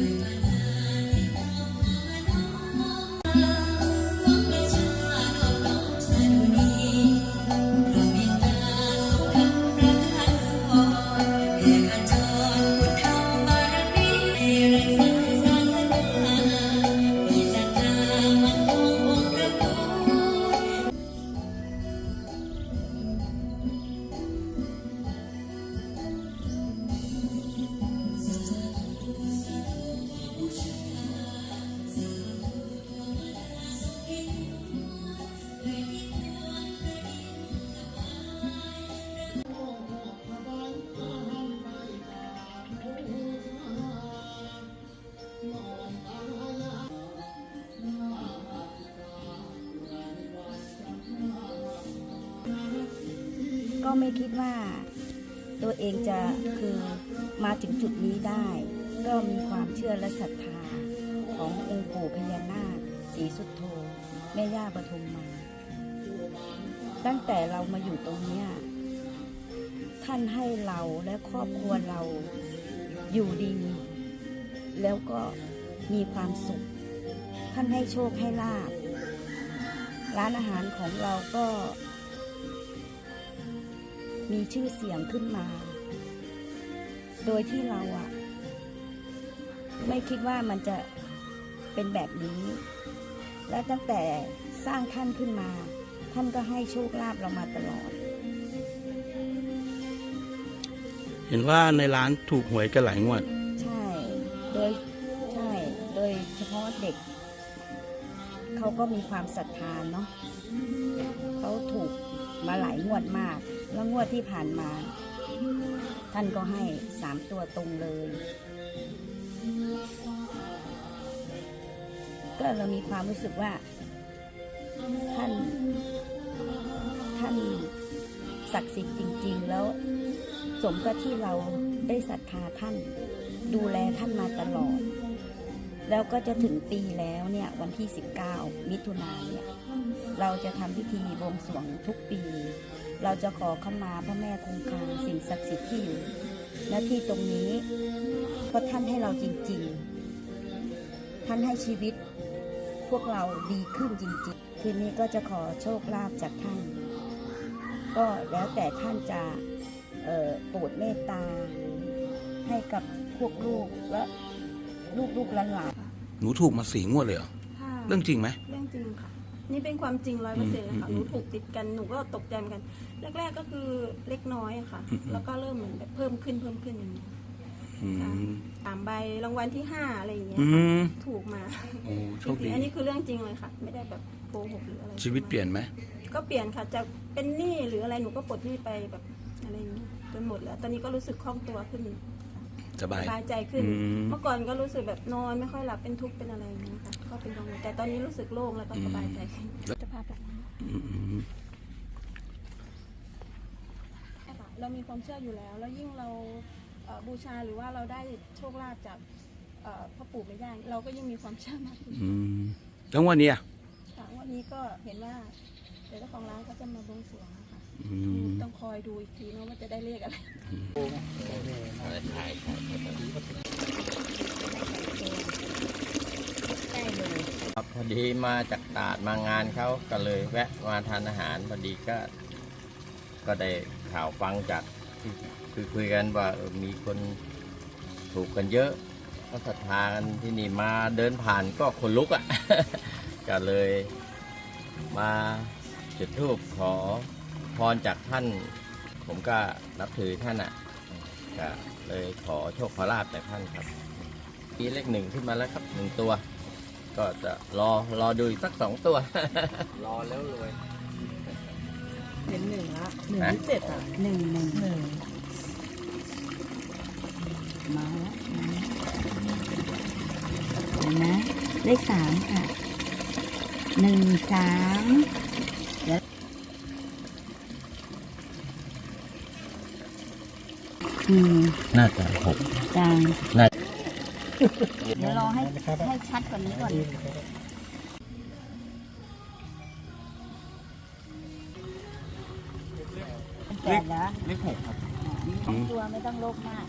Amen. ก็ไม่คิดว่า ตัวเองจะคือมาถึงจุดนี้ได้ ก็มีความเชื่อและศรัทธาขององค์ปู่พญานาคสีสุดโธแม่ย่าปทุมมา ตั้งแต่เรามาอยู่ตรงเนี้ยท่านให้เราและครอบครัวเราอยู่ดี แล้วก็มีความสุข ท่านให้โชคให้ลาบ ร้านอาหารของเราก็ มีชื่อเสียงขึ้นมา โดยที่เราอะไม่คิดว่ามันจะเป็นแบบนี้ และตั้งแต่สร้างท่านขึ้นมา ท่านก็ให้โชคลาภเรามาตลอด เห็นว่าในร้านถูกหวยกันหลายงวด ใช่ โดยใช่โดยเฉพาะเด็ก เขาก็มีความศรัทธาเนาะเขาถูกมาหลายงวดมาก แล้วงวดที่ผ่านมา ท่านก็ให้สามตัวตรงเลย ก็เรามีความรู้สึกว่า ท่าน ท่านศักดิ์สิทธิ์จริง ๆ แล้วสมกับที่เราได้ศรัทธาท่าน ดูแลท่านมาตลอด แล้วก็จะถึงปีแล้วเนี่ยวันที่ 19 มิถุนายนเนี่ยเราจะทำพิธีบวงสรวงทุกปี เราจะขอเข้ามาพระแม่คงคาสิ่งศักดิ์สิทธิ์ที่อยู่ณที่ตรงนี้เพราะท่านให้เราจริง ๆ ท่านให้ชีวิตพวกเราดีขึ้นจริง ๆ คืนนี้ก็จะขอโชคลาภจากท่าน ก็แล้วแต่ท่านจะเอ่อโปรดเมตตาให้กับพวกลูกและลูกลูกๆหลาน หนูถูกมาสี่งวดเลยเหรอค่ะเรื่องจริงไหม เรื่องจริงค่ะ นี่เป็นความจริงร้อยเปอร์เซ็นต์เลยค่ะอืหมนูถูกติดกันหนูก็ตกใจเหมือนกัน แรก ๆก็คือเล็กน้อยอะค่ะ อืม แล้วก็เริ่มเหมือนแบบเพิ่มขึ้นเพิ่มขึ้นอย่างนี้ยอืมสามใบรางวัลที่ห้าอะไรอย่างเงี้ยอืมถูกมาโอ้โชจคริดีงๆอันนี้คือเรื่องจริงเลยค่ะ ไม่ได้แบบโกหกหรืออะไรชีวิตเปลี่ยนไหมก็เปลี่ยนค่ะจากเป็นหนี้หรืออะไรหนูก็ปลดหนี้ไปแบบอะไรอย่างเงี้ยจนหมดแล้ว ตอนนี้ก็รู้สึกคล่องตัวขึ้น สบาย สบายใจขึ้น อืม เมื่อก่อนก็รู้สึกแบบนอนไม่ค่อยหลับเป็นทุกข์เป็นอะไรอย่างเงี้ยค่ะก็เป็นกังวลแต่ตอนนี้รู้สึกโล่งแล้วก็สบายใจขึ้นจะพาไปอืมอืมค่ะเรามีความเชื่ออยู่แล้ว แล้วยิ่งเราเอ่อบูชาหรือว่าเราได้โชคลาภจากเอ่อพ่อปู่แม่ย่าเราก็ยิ่งมีความเชื่อมากขึ้นอืมแล้วงวันนี้อะค่ะวันนี้ก็เห็นว่าเดี๋ยวเจ้าของร้านเขาจะมาบวงสรวงนะคะอืม ต้องคอยดูอีกทีเนาะว่าจะได้เลขอะไรครับพอดีมาจากตราดมางานเขาก็เลยแวะมาทานอาหารพอดีก็ ก็ได้ข่าวฟังจากที่คุยคุยกันว่าเออมีคนถูกกันเยอะก็ศรัทธากันที่นี่มาเดินผ่านก็คนลุกอะ่ะ ก็เลยมาจุดธูปขอ พรจากท่าน ผมก็นับถือท่านอะ่ะก็เลยขอโชคขอลาบจากท่านครับมีเลขหนึ่งขึ้นมาแล้วครับหนึ่งตัว ก็จะรอรอดูอีกสักสองตัว รอแล้วรวยเห็นหนึ่งละหนึ่งฮะที่เจ็ดอะหนึ่งหนึ่งหนึ่งมาแล้วมาเห็นไหมเลขสามค่ะหนึ่งสามเดี๋ยว อืมน่าจะหกจางน่าเดี๋ยวรอให้ให้ชัดกว่านี้ก่อนเป็นแปดเหรอเลขหกครับสองตัวไม่ต้องโลภมาก